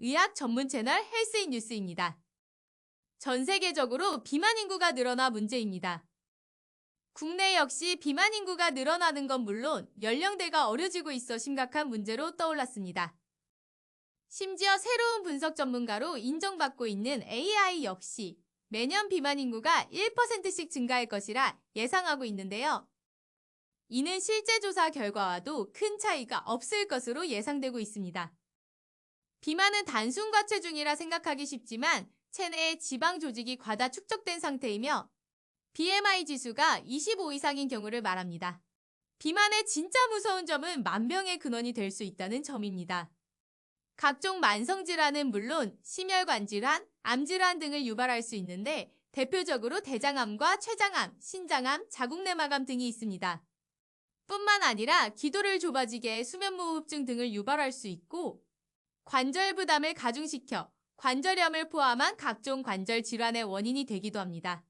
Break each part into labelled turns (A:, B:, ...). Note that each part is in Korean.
A: 의학 전문 채널 헬스인 뉴스입니다. 전 세계적으로 비만 인구가 늘어나 문제입니다. 국내 역시 비만 인구가 늘어나는 건 물론 연령대가 어려지고 있어 심각한 문제로 떠올랐습니다. 심지어 새로운 분석 전문가로 인정받고 있는 AI 역시 매년 비만 인구가 1%씩 증가할 것이라 예상하고 있는데요. 이는 실제 조사 결과와도 큰 차이가 없을 것으로 예상되고 있습니다. 비만은 단순 과체중이라 생각하기 쉽지만 체내에 지방 조직이 과다 축적된 상태이며 BMI 지수가 25 이상인 경우를 말합니다. 비만의 진짜 무서운 점은 만병의 근원이 될 수 있다는 점입니다. 각종 만성질환은 물론 심혈관 질환, 암질환 등을 유발할 수 있는데 대표적으로 대장암과 췌장암, 신장암, 자궁내막암 등이 있습니다. 뿐만 아니라 기도를 좁아지게 해 수면무호흡증 등을 유발할 수 있고 관절 부담을 가중시켜 관절염을 포함한 각종 관절 질환의 원인이 되기도 합니다.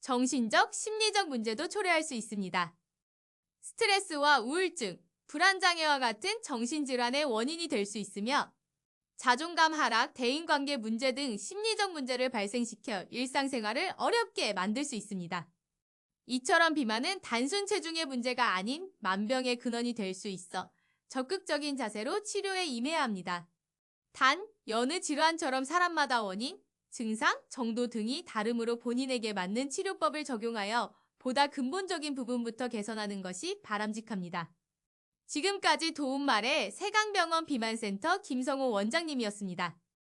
A: 정신적, 심리적 문제도 초래할 수 있습니다. 스트레스와 우울증, 불안장애와 같은 정신질환의 원인이 될 수 있으며 자존감 하락, 대인관계 문제 등 심리적 문제를 발생시켜 일상생활을 어렵게 만들 수 있습니다. 이처럼 비만은 단순 체중의 문제가 아닌 만병의 근원이 될 수 있어 적극적인 자세로 치료에 임해야 합니다. 단, 여느 질환처럼 사람마다 원인, 증상, 정도 등이 다르므로 본인에게 맞는 치료법을 적용하여 보다 근본적인 부분부터 개선하는 것이 바람직합니다. 지금까지 도움말의 세강병원 비만센터 김성호 원장님이었습니다.